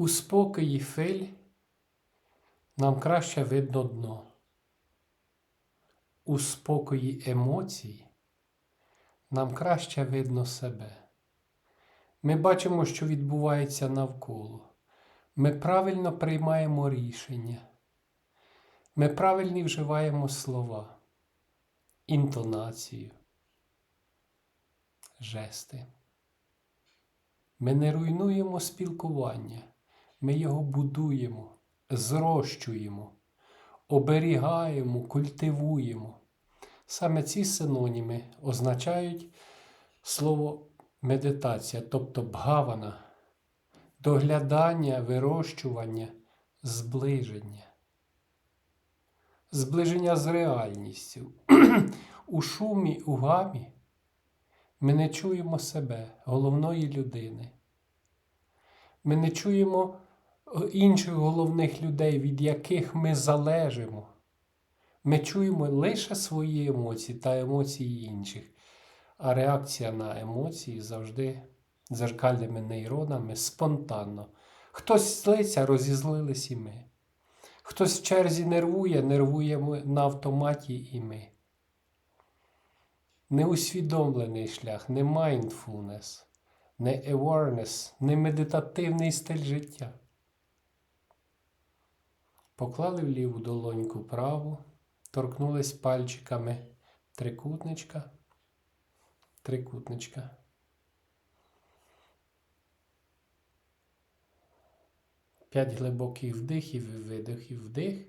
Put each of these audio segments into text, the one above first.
У спокої хвиль нам краще видно дно. У спокої емоцій нам краще видно себе. Ми бачимо, що відбувається навколо. Ми правильно приймаємо рішення. Ми правильно вживаємо слова, інтонацію, жести. Ми не руйнуємо спілкування, ми його будуємо, зрощуємо, оберігаємо, культивуємо. Саме ці синоніми означають слово медитація, тобто бгавана, доглядання, вирощування, зближення. Зближення з реальністю. У шумі, у гамі ми не чуємо себе, головної людини. Ми не чуємо інших головних людей, від яких ми залежимо. Ми чуємо лише свої емоції та емоції інших. А реакція на емоції завжди дзеркальними нейронами спонтанно. Хтось злиться, розізлились і ми. Хтось в черзі нервує, нервуємо на автоматі і ми. Неусвідомлений шлях, не mindfulness, не awareness, не медитативний стиль життя. Поклали в ліву долоньку праву, торкнулись пальчиками трикутничка, трикутничка. П'ять глибоких вдихів і видихів. Вдих.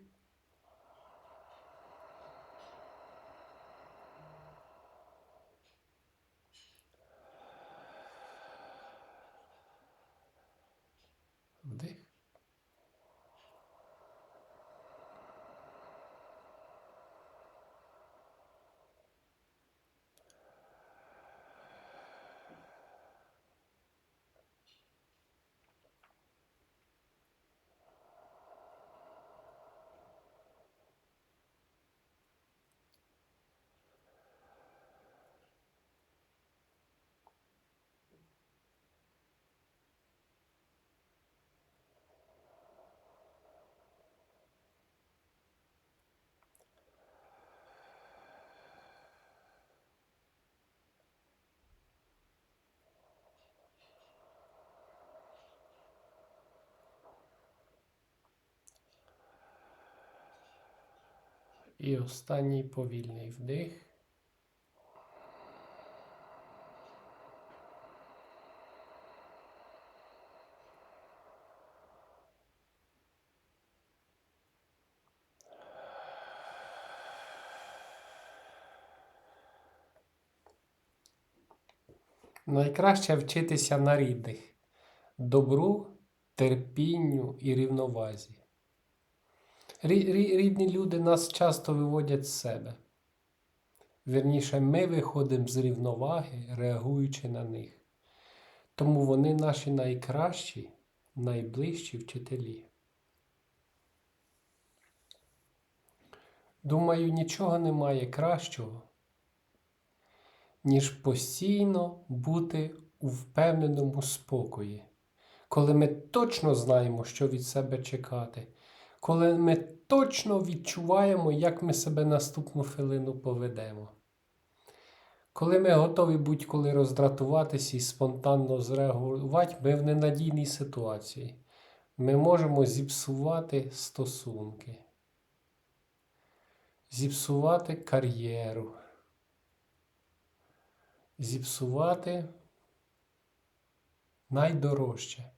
І останній повільний вдих. Найкраще вчитися на рідних добру, терпінню і рівновазі. Рі- рі- Рідні люди нас часто виводять з себе. Вірніше, ми виходимо з рівноваги, реагуючи на них. Тому вони наші найкращі, найближчі вчителі. Думаю, нічого немає кращого, ніж постійно бути у впевненому спокої, коли ми точно знаємо, що від себе чекати, коли ми точно відчуваємо, як ми себе наступну хвилину поведемо. Коли ми готові будь-коли роздратуватися і спонтанно зреагувати, ми в ненадійній ситуації. Ми можемо зіпсувати стосунки, зіпсувати кар'єру, зіпсувати найдорожче.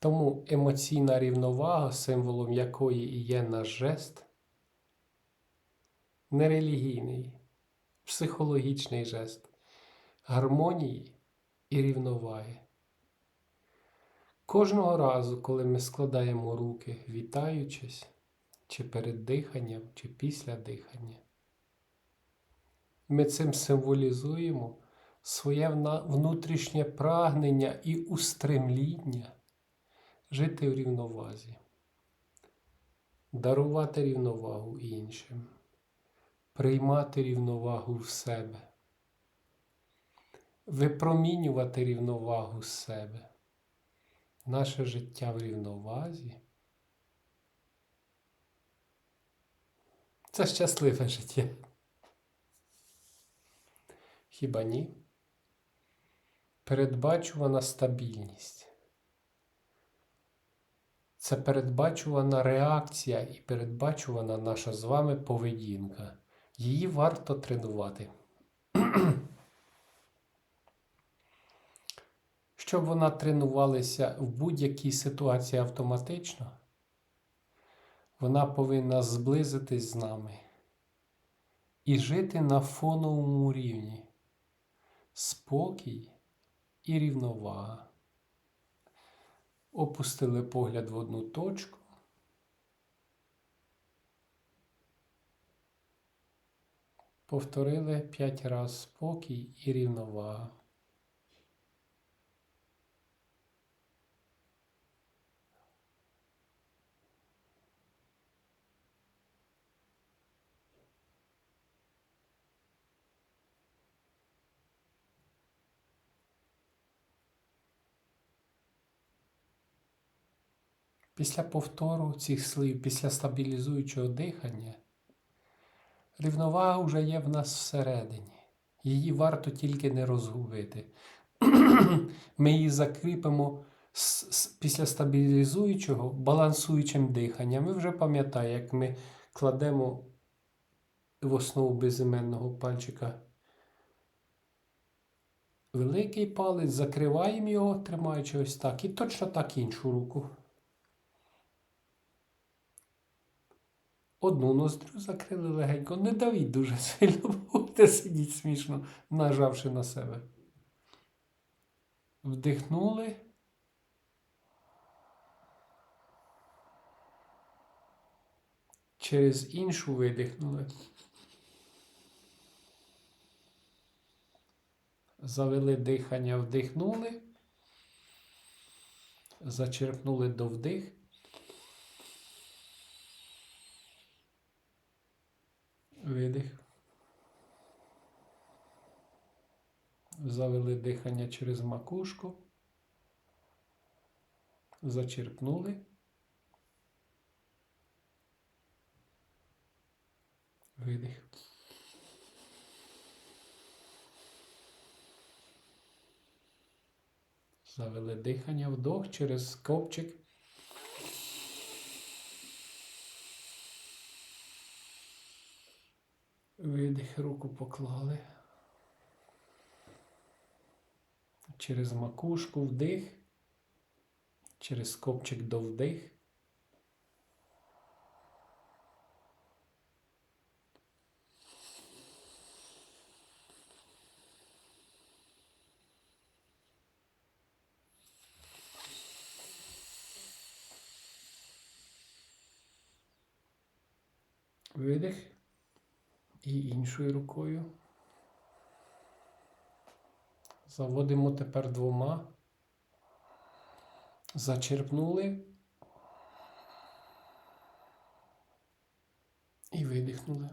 Тому емоційна рівновага, символом якої і є наш жест, не релігійний, психологічний жест гармонії і рівноваги. Кожного разу, коли ми складаємо руки, вітаючись, чи перед диханням, чи після дихання, ми цим символізуємо своє внутрішнє прагнення і устремління жити в рівновазі, дарувати рівновагу іншим, приймати рівновагу в себе, випромінювати рівновагу з себе, наше життя в рівновазі. Це щасливе життя. Хіба ні? Передбачувана стабільність. Це передбачувана реакція і передбачувана наша з вами поведінка. Її варто тренувати. Щоб вона тренувалася в будь-якій ситуації автоматично, вона повинна зблизитись з нами і жити на фоновому рівні. Спокій і рівновага. Опустили погляд в одну точку. Повторили п'ять разів спокій і рівновага. Після повтору цих слів, після стабілізуючого дихання, рівновага вже є в нас всередині. Її варто тільки не розгубити. Ми її закріпимо після стабілізуючого, балансуючим диханням. Ви вже пам'ятаєте, як ми кладемо в основу безіменного пальчика великий палець, закриваємо його, тримаючи ось так, і точно так іншу руку. Одну ноздрю закрили легенько. Не давіть дуже сильно, будете сидіти смішно, нажавши на себе. Вдихнули. Через іншу видихнули. Завели дихання, вдихнули. Зачерпнули до вдих. Видих. Завели дихання через макушку. Зачерпнули. Видих. Завели дихання вдох через копчик. Видих, руку поклали. Через макушку вдих. Через копчик до вдих. Видих. І іншою рукою. Заводимо тепер двома. Зачерпнули. І видихнули.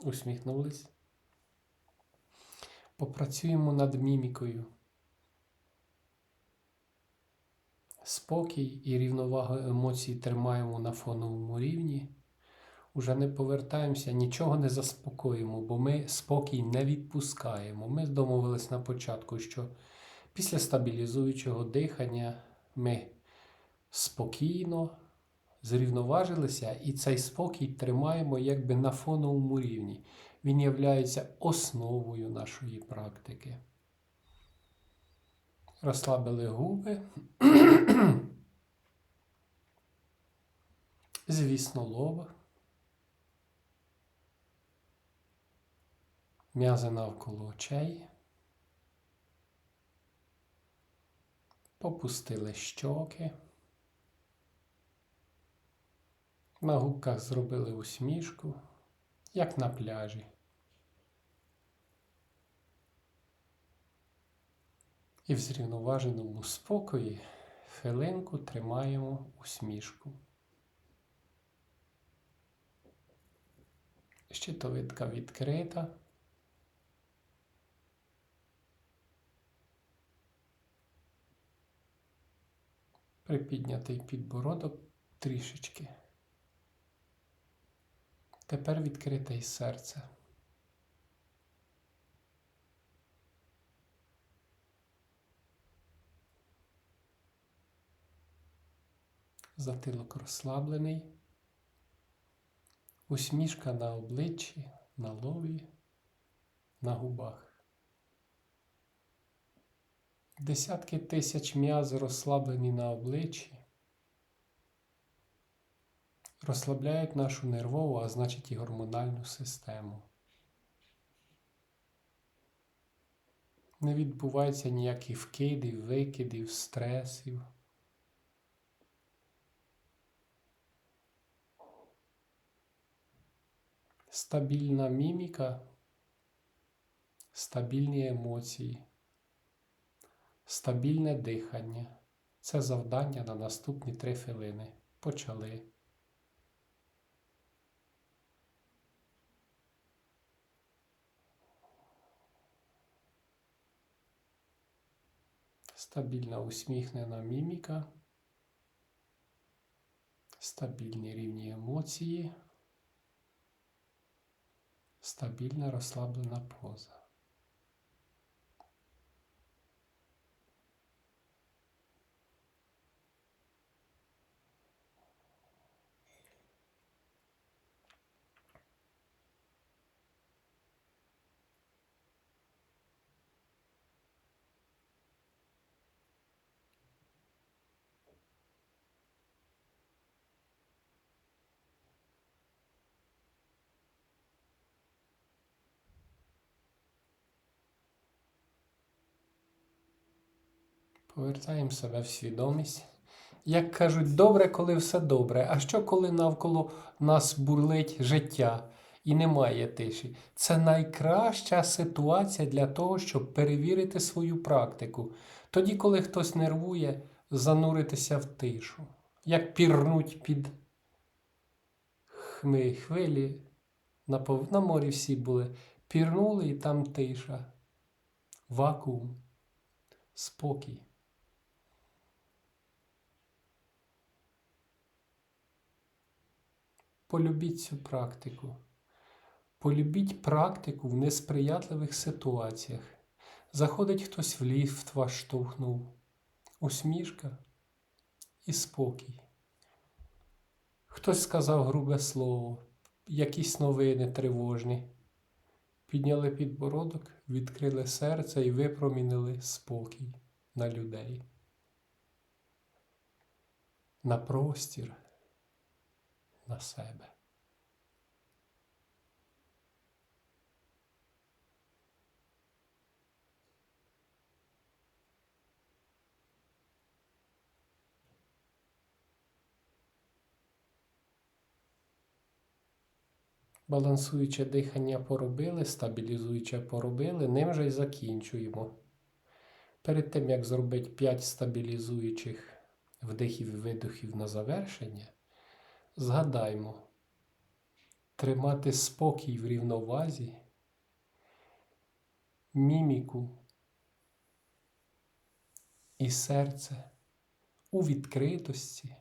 Усміхнулись. Попрацюємо над мімікою. Спокій і рівновагу емоцій тримаємо на фоновому рівні. Уже не повертаємося, нічого не заспокоїмо, бо ми спокій не відпускаємо. Ми домовились на початку, що після стабілізуючого дихання ми спокійно зрівноважилися і цей спокій тримаємо якби на фоновому рівні. Він є основою нашої практики. Розслабили губи. Звісно, лоба. М'язи навколо очей. Попустили щоки. На губках зробили усмішку, як на пляжі. І в зрівноваженому спокої хвилинку тримаємо усмішку. Щитовидка відкрита. Припіднятий підбородок трішечки. Тепер відкрите й серце. Затилок розслаблений. Усмішка на обличчі, на лобі, на губах. Десятки тисяч м'яз розслаблені на обличчі. Розслабляють нашу нервову, а значить і гормональну систему. Не відбувається ніяких вкидів, викидів, стресів. Стабільна міміка, стабільні емоції, стабільне дихання. Це завдання на наступні три хвилини. Почали. Стабільна усміхнена міміка, стабільні рівні емоції, стабільна розслаблена поза. Повертаємо себе в свідомість. Як кажуть, добре, коли все добре. А що, коли навколо нас бурлить життя і немає тиші? Це найкраща ситуація для того, щоб перевірити свою практику. Тоді, коли хтось нервує, зануритися в тишу. Як пірнуть під хми хвилі. На, пов... на морі всі були. Пірнули і там тиша. Вакуум. Спокій. Полюбіть цю практику. Полюбіть практику в несприятливих ситуаціях. Заходить хтось в ліфт, вас штовхнув. Усмішка і спокій. Хтось сказав грубе слово, якісь новини тривожні. Підняли підбородок, відкрили серце і випромінили спокій на людей. На простір на себе. Балансуюче дихання поробили, стабілізуюче поробили, ним же й закінчуємо. Перед тим, як зробити 5 стабілізуючих вдихів і видохів на завершення, Згадаймо, тримати спокій в рівновазі, міміку і серце у відкритості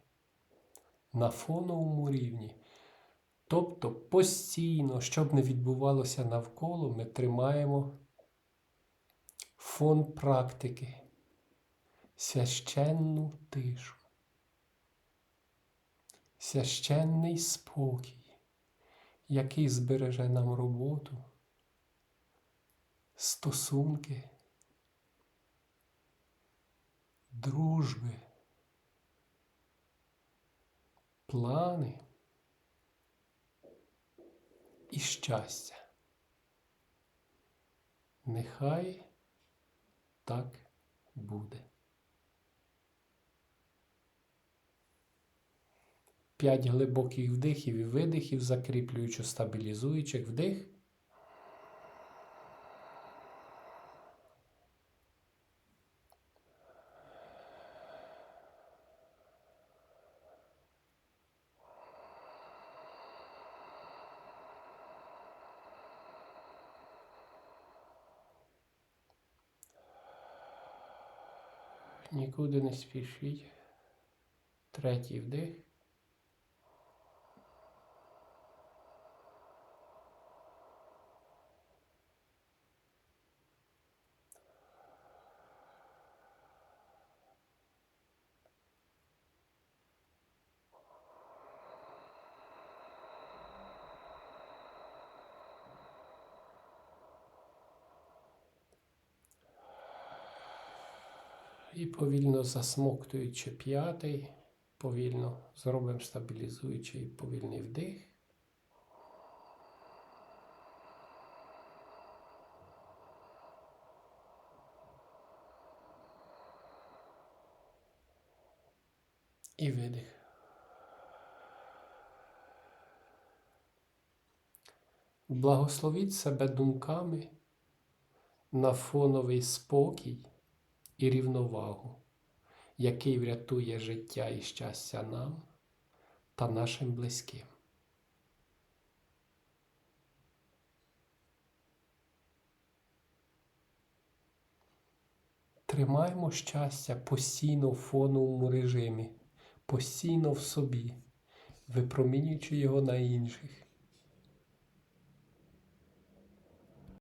на фоновому рівні. Тобто постійно, щоб не відбувалося навколо, ми тримаємо фон практики, священну тишу священний спокій, який збереже нам роботу, стосунки, дружби, плани і щастя. Нехай так буде. П'ять глибоких вдихів і видихів, закріплюючи стабілізуючих вдих. Нікуди не спішіть. Третій вдих. І повільно засмоктуючи п'ятий, повільно зробимо стабілізуючий повільний вдих. І видих. Благословіть себе думками на фоновий спокій і рівновагу, який врятує життя і щастя нам та нашим близьким. Тримаємо щастя постійно в фоновому режимі, постійно в собі, випромінюючи його на інших.